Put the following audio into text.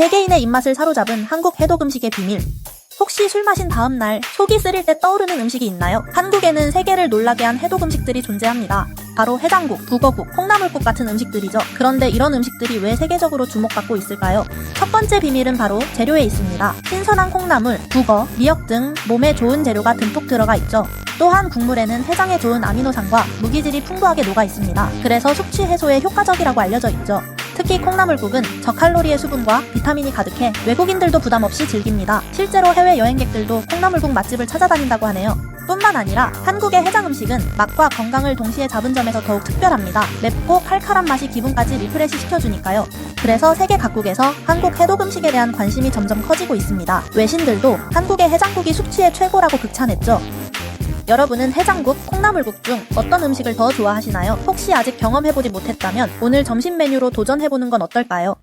세계인의 입맛을 사로잡은 한국 해독 음식의 비밀. 혹시 술 마신 다음 날 속이 쓰릴 때 떠오르는 음식이 있나요? 한국에는 세계를 놀라게 한 해독 음식들이 존재합니다. 바로 해장국, 북어국, 콩나물국 같은 음식들이죠. 그런데 이런 음식들이 왜 세계적으로 주목받고 있을까요? 첫 번째 비밀은 바로 재료에 있습니다. 신선한 콩나물, 북어, 미역 등 몸에 좋은 재료가 듬뿍 들어가 있죠. 또한 국물에는 해장에 좋은 아미노산과 무기질이 풍부하게 녹아 있습니다. 그래서 숙취 해소에 효과적이라고 알려져 있죠. 특히 콩나물국은 저칼로리의 수분과 비타민이 가득해 외국인들도 부담 없이 즐깁니다. 실제로 해외 여행객들도 콩나물국 맛집을 찾아다닌다고 하네요. 뿐만 아니라 한국의 해장 음식은 맛과 건강을 동시에 잡은 점에서 더욱 특별합니다. 맵고 칼칼한 맛이 기분까지 리프레시 시켜주니까요. 그래서 세계 각국에서 한국 해독 음식에 대한 관심이 점점 커지고 있습니다. 외신들도 한국의 해장국이 숙취의 최고라고 극찬했죠. 여러분은 해장국, 콩나물국 중 어떤 음식을 더 좋아하시나요? 혹시 아직 경험해보지 못했다면 오늘 점심 메뉴로 도전해보는 건 어떨까요?